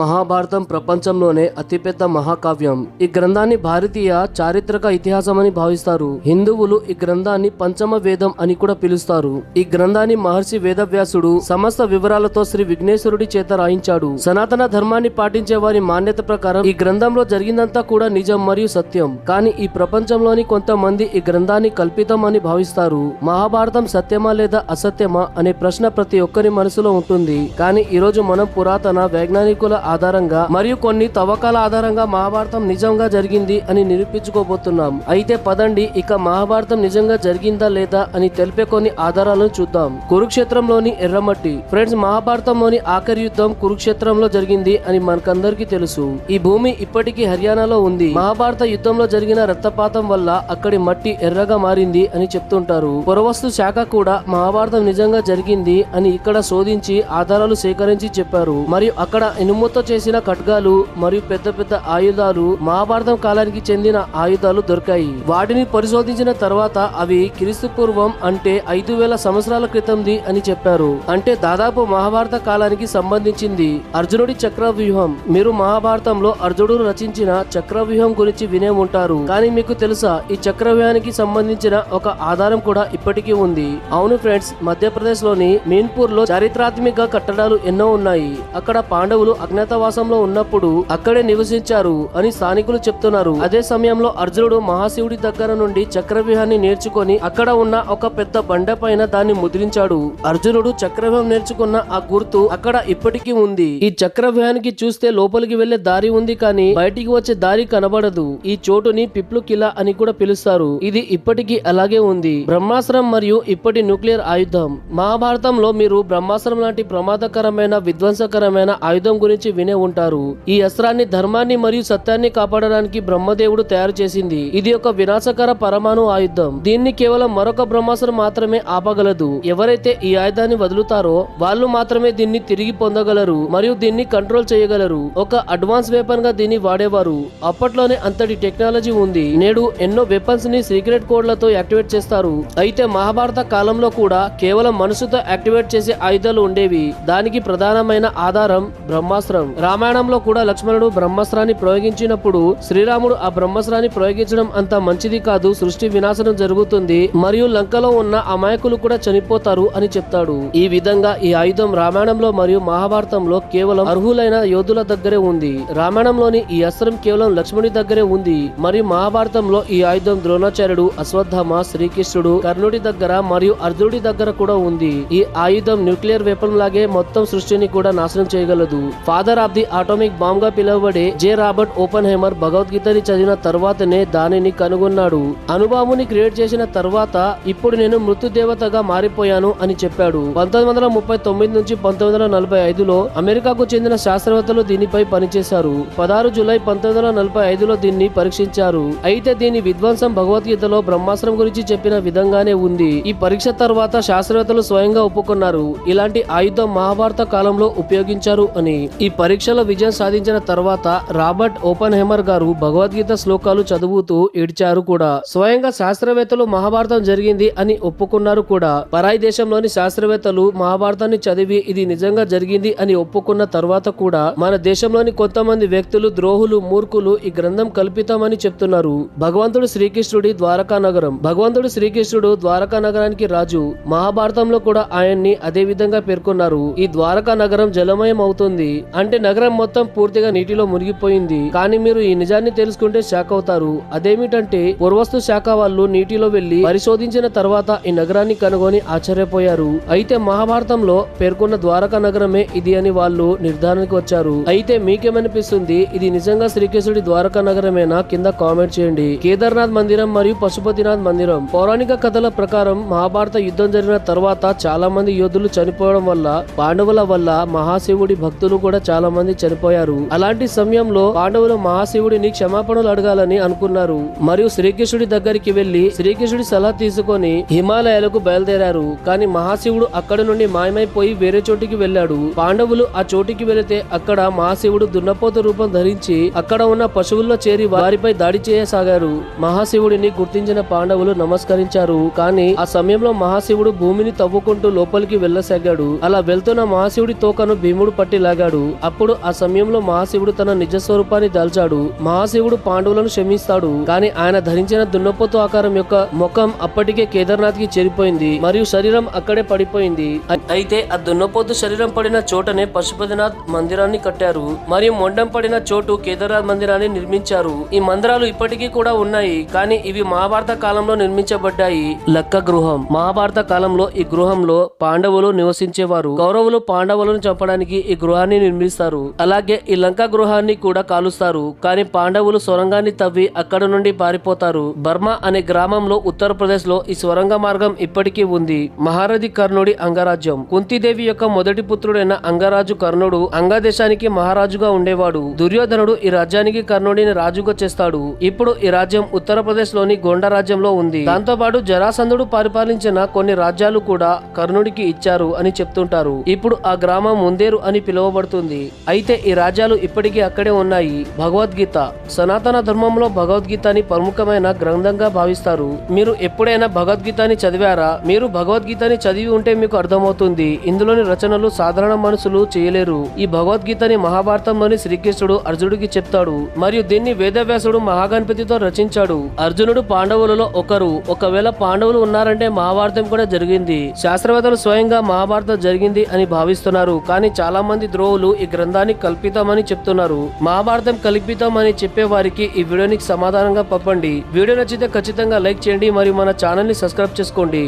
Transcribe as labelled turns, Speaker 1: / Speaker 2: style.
Speaker 1: మహాభారతం ప్రపంచంలోనే అతిపెద్ద మహాకావ్యం. ఈ గ్రంథాన్ని భారతీయ చారిత్రక ఇతిహాసమని భావిస్తారు. హిందువులు ఈ గ్రంథాన్ని పంచమ వేదం అని కూడా పిలుస్తారు. ఈ గ్రంథాన్ని మహర్షి వేదవ్యాసుడు సమస్త వివరాలతో శ్రీ విఘ్నేశ్వరుడి చేత రాయించాడు. సనాతన ధర్మాన్ని పాటించే వారి మాన్యత ప్రకారం ఈ గ్రంథంలో జరిగిందంతా కూడా నిజం మరియు సత్యం. కానీ ఈ ప్రపంచంలోని కొంతమంది ఈ గ్రంథాన్ని కల్పితం అని భావిస్తారు. మహాభారతం సత్యమా లేదా అసత్యమా అనే ప్రశ్న ప్రతి ఒక్కరి మనసులో ఉంటుంది. కానీ ఈ రోజు మనం పురాతన వైజ్ఞానికుల ఆధారంగా మరియు కొన్ని తవ్వకాల ఆధారంగా మహాభారతం నిజంగా జరిగింది అని నిరూపించుకోబోతున్నాం. అయితే పదండి ఇక మహాభారతం నిజంగా జరిగిందా లేదా అని తెలిపే కొన్ని ఆధారాలను చూద్దాం. కురుక్షేత్రంలోని ఎర్రమట్టి. ఫ్రెండ్స్ మహాభారతంలోని ఆఖరి యుద్ధం కురుక్షేత్రంలో జరిగింది అని మనకందరికీ తెలుసు. ఈ భూమి ఇప్పటికీ హర్యానాలో ఉంది. మహాభారత యుద్ధంలో జరిగిన రక్తపాతం వల్ల అక్కడి మట్టి ఎర్రగా మారింది అని చెప్తుంటారు. పురవస్తు శాఖ కూడా మహాభారతం నిజంగా జరిగింది అని ఇక్కడ శోధించి ఆధారాలు సేకరించి చెప్పారు. మరియు అక్కడ ఇనుము ఇనుముతో చేసిన ఖడ్గాలు మరియు పెద్ద పెద్ద ఆయుధాలు మహాభారతం కాలానికి చెందిన ఆయుధాలు దొరికాయి. వాటిని పరిశోధించిన తర్వాత అవి క్రీస్తు పూర్వం అంటే ఐదు వేల సంవత్సరాల క్రితంది అని చెప్పారు. అంటే దాదాపు మహాభారత కాలానికి సంబంధించింది. అర్జునుడి చక్రవ్యూహం. మీరు మహాభారతంలో అర్జునుడు రచించిన చక్రవ్యూహం గురించి వినే ఉంటారు. కానీ మీకు తెలుసా ఈ చక్రవ్యూహానికి సంబంధించిన ఒక ఆధారం కూడా ఇప్పటికీ ఉంది. అవును ఫ్రెండ్స్ మధ్యప్రదేశ్లోని మీన్పూర్లో చారిత్రాత్మక కట్టడాలు ఎన్నో ఉన్నాయి. అక్కడ పాండవులు అజ్ఞాతవాసంలో ఉన్నప్పుడు అక్కడే నివసించారు అని స్థానికులు చెప్తున్నారు. అదే సమయంలో అర్జునుడు మహాశివుడి దగ్గర నుండి చక్రవ్యూహాన్ని నేర్చుకొని అక్కడ ఉన్న ఒక పెద్ద బండ పైన దాన్ని ముద్రించాడు. అర్జునుడు చక్రవ్యూహం నేర్చుకున్న ఆ గుర్తు అక్కడ ఇప్పటికీ ఉంది. ఈ చక్రవ్యూహానికి చూస్తే లోపలికి వెళ్ళే దారి ఉంది కానీ బయటికి వచ్చే దారి కనబడదు. ఈ చోటుని పిప్లు కిలా అని కూడా పిలుస్తారు. ఇది ఇప్పటికీ అలాగే ఉంది. బ్రహ్మాస్త్రం మరియు ఇప్పటి న్యూక్లియర్ ఆయుధం. మహాభారతంలో మీరు బ్రహ్మాస్త్రం లాంటి ప్రమాదకరమైన విధ్వంసకరమైన ఆయుధం గురించి వినే ఉంటారు. ఈ అస్త్రాన్ని ధర్మాన్ని మరియు సత్యాన్ని కాపాడడానికి బ్రహ్మదేవుడు తయారు చేసింది. ఇది ఒక వినాశకర పరమాణు ఆయుధం. దీన్ని కేవలం మరొక బ్రహ్మాస్త్రం మాత్రమే ఆపగలదు. ఎవరైతే ఈ ఆయుధాన్ని వదులుతారో వాళ్ళు మాత్రమే దీన్ని తిరిగి పొందగలరు మరియు దీన్ని కంట్రోల్ చేయగలరు. ఒక అడ్వాన్స్ వెపన్గా దీన్ని వాడేవారు. అప్పట్లోనే అంతటి టెక్నాలజీ ఉంది. నేడు ఎన్నో వెపన్స్ని సీక్రెట్ కోడ్లతో యాక్టివేట్ చేస్తారు. అయితే మహాభారత కాలంలో కూడా కేవలం మనసుతో యాక్టివేట్ చేసే ఆయుధాలు ఉండేవి. దానికి ప్రధానమైన ఆధారం బ్రహ్మాస్త్రం. రామాయణంలో కూడా లక్ష్మణుడు బ్రహ్మాస్త్రాన్ని ప్రయోగించినప్పుడు శ్రీరాముడు ఆ బ్రహ్మాస్త్రాన్ని ప్రయోగించడం అంత మంచిది కాదు సృష్టి వినాశనం జరుగుతుంది మరియు లంకలో ఉన్న అమాయకులు కూడా చనిపోతారు అని చెప్తాడు. ఈ విధంగా ఈ ఆయుధం రామాయణంలో మరియు మహాభారతంలో కేవలం అర్హులైన యోధుల దగ్గరే ఉంది. రామాయణంలోని ఈ అస్త్రం కేవలం లక్ష్మణుడి దగ్గరే ఉంది. మరియు మహాభారతంలో ఈ ఆయుధం ద్రోణాచార్యుడు అశ్వత్థామ శ్రీకృష్ణుడు కర్ణుడి దగ్గర మరియు అర్జునుడి దగ్గర కూడా ఉంది. ఈ ఆయుధం న్యూక్లియర్ వెపన్ లాగే మొత్తం సృష్టిని కూడా నాశనం చేయగలదు. ఫాదర్ ఆఫ్ ది ఆటోమిక్ బాంబ్గా పిలువబడే జే. రాబర్ట్ ఓపెన్ హేమర్ భగవద్గీతని చదివిన తర్వాతనే దానిని కనుగొన్నాడు. అనుభావుని క్రియేట్ చేసిన తర్వాత ఇప్పుడు నేను మృత్యుదేవతగా మారిపోయాను అని చెప్పాడు. పంతొమ్మిది వందల ముప్పై తొమ్మిది నుంచి పంతొమ్మిది వందల నలభై ఐదులో అమెరికాకు చెందిన శాస్త్రవేత్తలు దీనిపై పనిచేశారు. పదహారు జూలై పంతొమ్మిది వందల నలభై ఐదులో దీన్ని పరీక్షించారు. అయితే దీని విధ్వంసం భగవద్గీతలో బ్రహ్మాస్త్రం గురించి చెప్పిన విధంగానే ఉంది. ఈ పరీక్ష తర్వాత శాస్త్రవేత్తలు స్వయంగా ఒప్పుకున్నారు. ఇలాంటి ఆయుధం మహాభారత కాలంలో ఉపయోగించారు అని. ఈ పరీక్షలో విజయం సాధించిన తర్వాత రాబర్ట్ ఓపెన్ హెమర్ గారు భగవద్గీత శ్లోకాలు చదువుతూ ఏడ్చారు కూడా. స్వయంగా శాస్త్రవేత్తలు మహాభారతం జరిగింది అని ఒప్పుకున్నారు కూడా. పరాయి దేశంలోని శాస్త్రవేత్తలు మహాభారతాన్ని చదివి ఇది నిజంగా జరిగింది అని ఒప్పుకున్న తర్వాత కూడా మన దేశంలోని కొంతమంది వ్యక్తులు ద్రోహులు మూర్ఖులు ఈ గ్రంథం కల్పితమని చెప్తున్నారు. భగవంతుడు శ్రీకృష్ణుడి ద్వారకా నగరం. భగవంతుడు శ్రీకృష్ణుడు ద్వారకా నగరానికి రాజు. మహాభారతంలో కూడా ఆయన్ని అదే విధంగా పేర్కొన్నారు. ఈ ద్వారకా నగరం జలమయం అవుతుంది అంటే నగరం మొత్తం పూర్తిగా నీటిలో మునిగిపోయింది. కానీ మీరు ఈ నిజాన్ని తెలుసుకుంటే షాక్ అవుతారు. అదేమిటంటే పూర్వస్తు శాఖ వాళ్ళు నీటిలో వెళ్ళి పరిశోధించిన తర్వాత ఈ నగరాన్ని కనుగొని ఆశ్చర్యపోయారు. అయితే మహాభారతంలో పేర్కొన్న ద్వారకా నగరమే ఇది అని వాళ్ళు నిర్ధారణకు వచ్చారు. అయితే మీకేమనిపిస్తుంది? ఇది నిజంగా శ్రీకృష్ణుడి ద్వారకా నగరమేనా? కింద కామెంట్ చేయండి. కేదార్నాథ్ మందిరం మరియు పశుపతినాథ్ మందిరం. పౌరాణిక కథల ప్రకారం మహాభారత యుద్ధం జరిగిన తర్వాత చాలా మంది యోధులు చనిపోవడం వల్ల పాండవుల వల్ల మహాశివుడి భక్తులు కూడా చాలా మంది చనిపోయారు. అలాంటి సమయంలో పాండవులు మహాశివుడిని క్షమాపణలు అడగాలని అనుకున్నారు. మరియు శ్రీకృష్ణుడి దగ్గరికి వెళ్ళి శ్రీకృష్ణుడి సలహా తీసుకొని హిమాలయాలకు బయలుదేరారు. కానీ మహాశివుడు అక్కడి నుండి మాయమైపోయి వేరే చోటికి వెళ్ళాడు. పాండవులు ఆ చోటికి వెళితే అక్కడ మహాశివుడు దున్నపోత రూపం ధరించి అక్కడ ఉన్న పశువుల్లో చేరి వారిపై దాడి చేయసాగారు. మహాశివుడిని గుర్తించిన పాండవులు నమస్కరించారు. కానీ ఆ సమయంలో మహాశివుడు భూమిని తవ్వుకుంటూ లోపలికి వెళ్ళసాగాడు. అలా వెళ్తున్న మహాశివుడి తోకను భీముడు పట్టి లాగాడు. అప్పుడు ఆ సమయంలో మహాశివుడు తన నిజ స్వరూపాన్ని దాల్చాడు. మహాశివుడు పాండవులను క్షమిస్తాడు కానీ ఆయన ధరించిన దున్నపోతు ఆకారం యొక్క ముఖం అప్పటికే కేదార్నాథ్కి చేరిపోయింది మరియు శరీరం అక్కడే పడిపోయింది. అయితే ఆ దున్నపోతు శరీరం పడిన చోటనే పశుపతినాథ్ మందిరాన్ని కట్టారు మరియు మొండం పడిన చోటు కేదార్నాథ్ మందిరాన్ని నిర్మించారు. ఈ మందిరాలు ఇప్పటికీ కూడా ఉన్నాయి కానీ ఇవి మహాభారత కాలంలో నిర్మించబడ్డాయి. లక్క గృహం. మహాభారత కాలంలో ఈ గృహంలో పాండవులు నివసించేవారు. కౌరవులు పాండవులను చంపడానికి ఈ గృహాన్ని నిర్మిస్తారు అలాగే ఈ లంక గృహాన్ని కూడా కాలుస్తారు. కానీ పాండవులు సొరంగాన్ని తవ్వి అక్కడ నుండి పారిపోతారు. బర్మా అనే గ్రామంలో ఉత్తరప్రదేశ్లో ఈ స్వరంగ మార్గం ఇప్పటికీ ఉంది. మహారథి కర్ణుడి అంగరాజ్యం. కుంతిదేవి యొక్క మొదటి పుత్రుడైన అంగరాజు కర్ణుడు అంగదేశానికి మహారాజుగా ఉండేవాడు. దుర్యోధనుడు ఈ రాజ్యానికి కర్ణుడిని రాజుగా చేస్తాడు. ఇప్పుడు ఈ రాజ్యం ఉత్తరప్రదేశ్లోని గొండ రాజ్యంలో ఉంది. దాంతో పాటు జరాసంధుడు పరిపాలించిన కొన్ని రాజ్యాలు కూడా కర్ణుడికి ఇచ్చారు అని చెప్తుంటారు. ఇప్పుడు ఆ గ్రామం ముందేరు అని పిలువబడుతుంది. అయితే ఈ రాజ్యాలు ఇప్పటికీ అక్కడే ఉన్నాయి. భగవద్గీత. సనాతన ధర్మంలో భగవద్గీతని ప్రముఖమైన గ్రంథంగా భావిస్తారు. మీరు ఎప్పుడైనా భగవద్గీతని చదివారా? మీరు భగవద్గీతని చదివి ఉంటే మీకు అర్థమవుతుంది. ఇందులోని రచనలు సాధారణ మనుషులు చేయలేరు. ఈ భగవద్గీతని మహాభారతంలోని శ్రీకృష్ణుడు అర్జునుడికి చెప్తాడు. మరియు దీన్ని వేదవ్యాసుడు మహాగణపతితో రచించాడు. అర్జునుడు పాండవులలో ఒకరు. ఒకవేళ పాండవులు ఉన్నారంటే మహాభారతం కూడా జరిగింది. శాస్త్రవేత్తలు స్వయంగా మహాభారతం జరిగింది అని భావిస్తున్నారు. కానీ చాలా మంది ద్రోవులు ఈ గ్రంథాన్ని కల్పితామని చెప్తున్నారు. మహాభారతం కల్పితం అని చెప్పే వారికి ఈ వీడియోనికి సమాధానంగా పంపండి. వీడియో నచ్చితే ఖచ్చితంగా లైక్ చేయండి మరియు మన ఛానల్ని సబ్స్క్రైబ్ చేసుకోండి.